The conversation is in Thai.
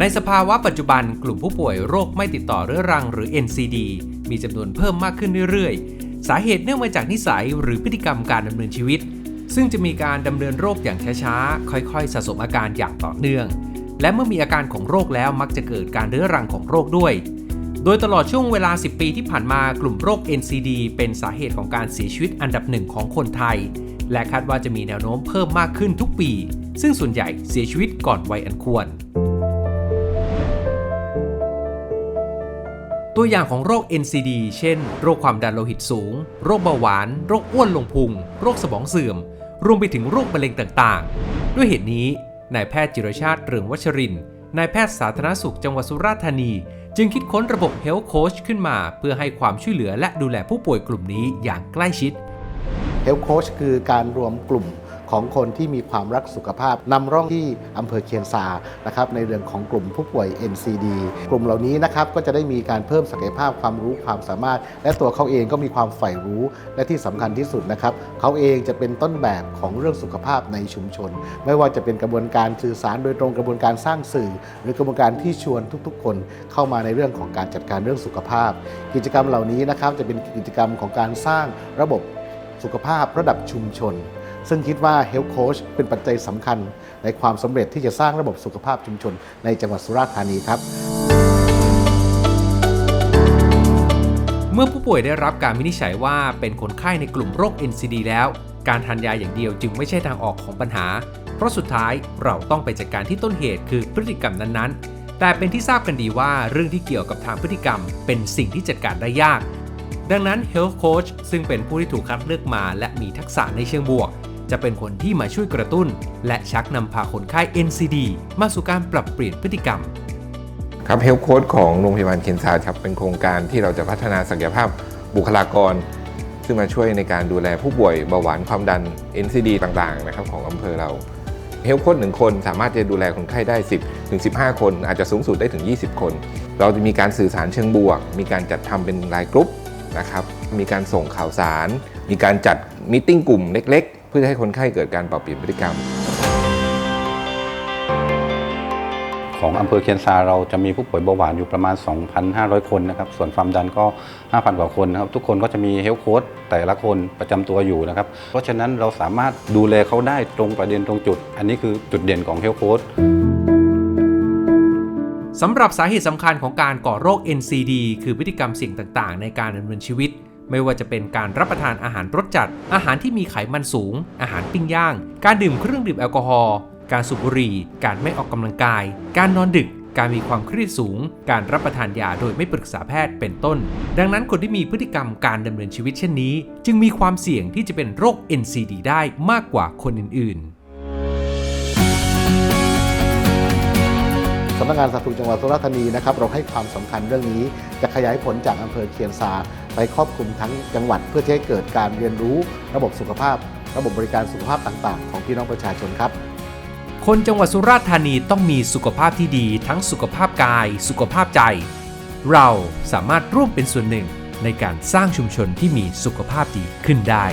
ในสภาวะปัจจุบันกลุ่มผู้ป่วยโรคไม่ติดต่อเรื้อรังหรือ NCD มีจำนวนเพิ่มมากขึ้นเรื่อยๆ สาเหตุเนื่องมาจากนิสัยหรือพฤติกรรมการดำเนินชีวิต ซึ่งจะมีการดำเนินโรคอย่างช้าๆ ค่อยๆ สะสมอาการอย่างต่อเนื่อง และเมื่อมีอาการของโรคแล้วมักจะเกิดการเรื้อรังของโรคด้วย โดยตลอดช่วงเวลา 10 ปีที่ผ่านมากลุ่มโรค NCD เป็นสาเหตุของการเสียชีวิตอันดับหนึ่งของคนไทย และคาดว่าจะมีแนวโน้มเพิ่มมากขึ้นทุกปี ซึ่งส่วนใหญ่เสียชีวิตก่อนวัยอันควร ตัวอย่างของโรค NCD เช่น โรคความดันโลหิตสูง โรคเบาหวาน โรคอ้วนลงพุง โรคสมองเสื่อม รวมไปถึงโรคมะเร็งต่างๆ ด้วยเหตุนี้นายแพทย์จิรชาติเรืองวัชรินทร์นายแพทย์สาธารณสุขจังหวัดสุราษฎร์ธานี จึงคิดค้นระบบ Health Coach ขึ้นมา เพื่อให้ความช่วยเหลือและดูแลผู้ป่วยกลุ่มนี้อย่างใกล้ชิดเฮลโคชคือการรวมกลุ่ม ของคนที่มีความรักสุขภาพนำร่องที่อำเภอเคียนซานะครับในเรื่องของกลุ่มผู้ป่วย NCD กลุ่มเหล่านี้นะครับก็จะได้มีการเพิ่มศักยภาพความรู้ความสามารถ และตัวเขาเองก็มีความใฝ่รู้ และที่สำคัญที่สุดนะครับเขาเองจะเป็นต้นแบบของเรื่องสุขภาพในชุมชน ไม่ว่าจะเป็นกระบวนการสื่อสารโดยตรงกระบวนการสร้างสื่อ หรือกระบวนการที่ชวนทุกๆ คนเข้ามาในเรื่องของการจัดการเรื่องสุขภาพ กิจกรรมเหล่านี้นะครับจะเป็นกิจกรรมของการสร้างระบบสุขภาพระดับชุมชน ซึ่งคิดว่า Health Coach เป็นปัจจัยสำคัญ ในความสำเร็จที่จะสร้างระบบสุขภาพชุมชน ในจังหวัดสุราษฎร์ธานีครับเมื่อผู้ป่วยได้รับการวินิจฉัยว่าเป็นคนไข้ในกลุ่มโรค NCD แล้ว การทานยาอย่างเดียวจึงไม่ใช่ทางออกของปัญหา เพราะสุดท้ายเราต้องไปจัดการที่ต้นเหตุคือพฤติกรรมนั้นๆ แต่เป็นที่ทราบกันดีว่าเรื่องที่เกี่ยวกับทางพฤติกรรม เป็นสิ่งที่จัดการได้ยาก ดังนั้น Health Coach ซึ่งเป็นผู้ที่ถูกคัดเลือกมา และมีทักษะในเชิงบวก จะเป็นคนที่มาช่วยกระตุ้น และชักนำพาคนไข้ NCD มาสู่การปรับเปลี่ยนพฤติกรรม ครับเฮลโค้ดของโรงพยาบาลเคนซาครับเป็นโครงการที่เราจะพัฒนาศักยภาพบุคลากร ซึ่งมาช่วยในการดูแลผู้ป่วยเบาหวานความดัน NCD ต่างๆนะครับของอำเภอเราเฮลโค้ดหนึ่งคนสามารถจะดูแลคนไข้ได้ 10ถึง15 คน อาจจะสูงสุดได้ถึง 20 คน เราจะมีการสื่อสารเชิงบวก มีการจัดทำเป็นรายกรุ๊ปนะครับ มีการส่งข่าวสาร มีการจัดมิ팅กลุ่มเล็ก เพื่อให้คนไข้เกิดการปรับเปลี่ยนพฤติกรรม ของอำเภอเคียนซาเราจะมีผู้ป่วยเบาหวานอยู่ประมาณ 2,500 คนนะครับ ส่วนความดันก็ 5,000 กว่าคนนะครับ ทุกคนก็จะมีเฮลท์โค้ดแต่ละคนประจำตัวอยู่นะครับ เพราะฉะนั้นเราสามารถดูแลเขาได้ตรงประเด็นตรงจุด อันนี้คือจุดเด่นของเฮลท์โค้ดสำหรับสาเหตุสำคัญของการก่อโรค NCD คือพฤติกรรมเสี่ยงต่าง ๆ ในการดำเนินชีวิต ไม่ว่าจะเป็นการรับประทานอาหารรสจัด อาหารที่มีไขมันสูง อาหารปิ้งย่าง การดื่มเครื่องดื่มแอลกอฮอล์การสูบบุหรี่ การไม่ออกกำลังกาย การนอนดึกการมีความเครียดสูง การรับประทานยาโดยไม่ปรึกษาแพทย์เป็นต้น ดังนั้นคนที่มีพฤติกรรมการดำเนินชีวิตเช่นนี้ จึงมีความเสี่ยงที่จะเป็นโรค NCD ได้มากกว่าคนอื่น ๆ สำนักงานสาธารณสุขจังหวัดสุราษฎร์ธานีนะครับเราให้ความสำคัญเรื่องนี้จะขยายผลจากอำเภอเคียนซา ไปครอบคลุมทั้งจังหวัด เพื่อที่ให้เกิดการเรียนรู้ระบบสุขภาพ ระบบบริการสุขภาพต่างๆ ของพี่น้องประชาชนครับ คนจังหวัดสุราษฎร์ธานีต้องมีสุขภาพที่ดี ทั้งสุขภาพกาย สุขภาพใจ เราสามารถร่วมเป็นส่วนหนึ่งในการสร้างชุมชนที่มีสุขภาพดีขึ้นได้